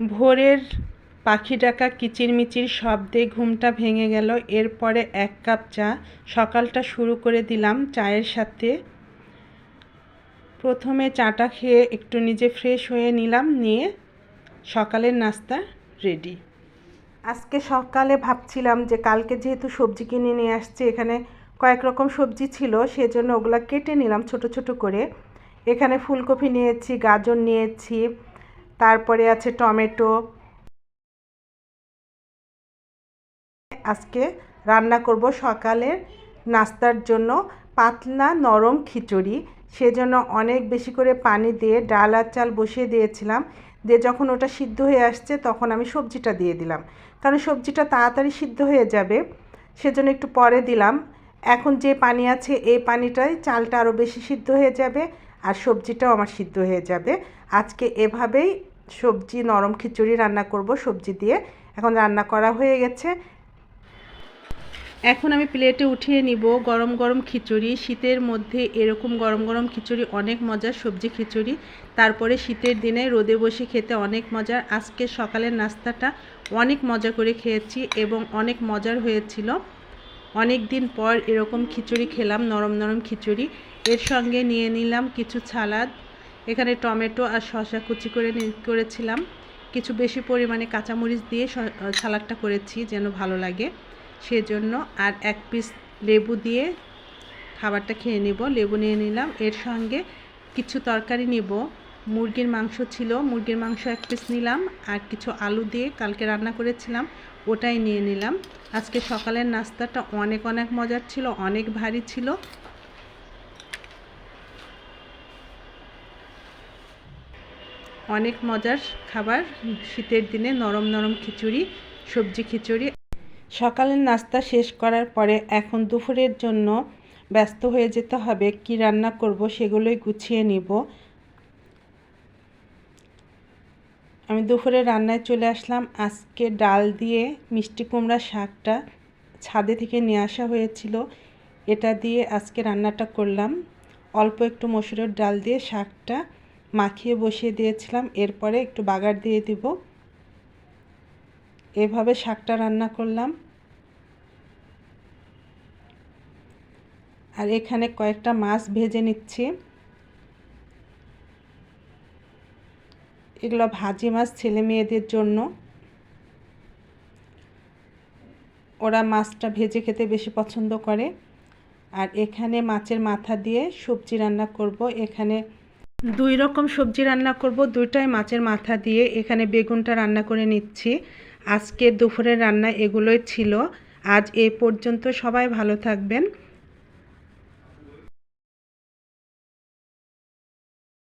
ভোরের পাখি ডাকা কিচিরমিচির শব্দে ঘুমটা ভেঙে গেল। এরপরে এক কাপ চা। সকালটা শুরু করে দিলাম চায়ের সাথে। প্রথমে চাটা খেয়ে একটু নিজে ফ্রেশ হয়ে নিলাম, নিয়ে সকালের নাস্তা রেডি। আজকে সকালে ভাবছিলাম যে কালকে যেহেতু সবজি কিনে নিয়ে আসছে, এখানে কয়েক রকম সবজি ছিল, সেজন্য ওগুলা কেটে নিলাম ছোট ছোট করে। এখানে ফুলকপি নিয়েছি, গাজর নিয়েছি তারপরে আছে টমেটো। আজকে রান্না করব সকালে নাস্তার জন্য পাতলা নরম খিচুড়ি। সেজন্য অনেক বেশি করে পানি দিয়ে ডাল আর চাল বসিয়ে দিয়েছিলাম। দিয়ে যখন ওটা সিদ্ধ হয়ে আসছে তখন আমি সবজিটা দিয়ে দিলাম। কারণ সবজিটা তাড়াতাড়ি সিদ্ধ হয়ে যাবে, সেজন্য একটু পরে দিলাম। এখন যে পানি আছে এই পানিটাই চালটা আরও বেশি সিদ্ধ হয়ে যাবে আর সবজিটাও আমার সিদ্ধ হয়ে যাবে। আজকে এভাবেই সবজি, নরম খিচুড়ি রান্না করব, সবজি দিয়ে। এখন রান্না করা হয়ে গেছে। এখন আমি প্লেটে উঠিয়ে নিব গরম গরম খিচুড়ি। শীতের মধ্যে এরকম গরম গরম খিচুড়ি অনেক মজার, সবজি খিচুড়ি। তারপরে শীতের দিনে রোদে বসে খেতে অনেক মজার। আজকে সকালের নাস্তাটা অনেক মজা করে খেয়েছি এবং অনেক মজার হয়েছিল। অনেক দিন পর এরকম খিচুড়ি খেলাম, নরম নরম খিচুড়ি। এর সঙ্গে নিয়ে নিলাম কিছু ছালাদ এখানে টমেটো আর শসা কুচি করে করেছিলাম। কিছু বেশি পরিমাণে কাঁচামরিচ দিয়ে সালাদটা করেছি যেন ভালো লাগে। সেজন্য আর এক পিস লেবু দিয়ে খাবারটা খেয়ে নেব। লেবু নিয়ে নিলাম। এর সঙ্গে কিছু তরকারি নেব। মুরগির মাংস ছিল। মুরগির মাংস এক পিস নিলাম। আর কিছু আলু দিয়ে কালকে রান্না করেছিলাম, ওটাই নিয়ে নিলাম। আজকে সকালের নাস্তাটা অনেক অনেক মজার ছিল, অনেক ভারী ছিল। অনেক মজার খাবার, শীতের দিনে নরম নরম খিচুড়ি, সবজি খিচুড়ি। সকালের নাস্তা শেষ করার পরে এখন দুপুরের জন্য ব্যস্ত হয়ে যেতে হবে, কি রান্না করব সেগুলোই গুছিয়ে নিব। আমি দুপুরে রান্নায় চলে আসলাম। আজকে ডাল দিয়ে মিষ্টি কুমড়া শাকটা ছাদে থেকে নিয়ে আসা হয়েছিল। এটা দিয়ে আজকে রান্নাটা করলাম। অল্প একটু মসুরের ডাল দিয়ে শাকটা মাখিয়ে বসিয়ে দিয়েছিলাম, এরপরে একটু বাগার দিয়ে দিব। এভাবে শাকটা রান্না করলাম। আর এখানে কয়েকটা মাছ ভেজে নিচ্ছি। এগুলো ভাজি মাছ ছেলে মেয়েদের জন্য। ওরা মাছটা ভেজে খেতে বেশি পছন্দ করে। আর এখানে মাছের মাথা দিয়ে সবজি রান্না করব। এখানে দুই রকম সবজি রান্না করব। দুইটাই মাছের মাথা দিয়ে এখানে বেগুনটা রান্না করে নিচ্ছি। আজকে দুপুরের রান্না এগুলোই ছিল। আজ এ পর্যন্ত সবাই ভালো থাকবেন।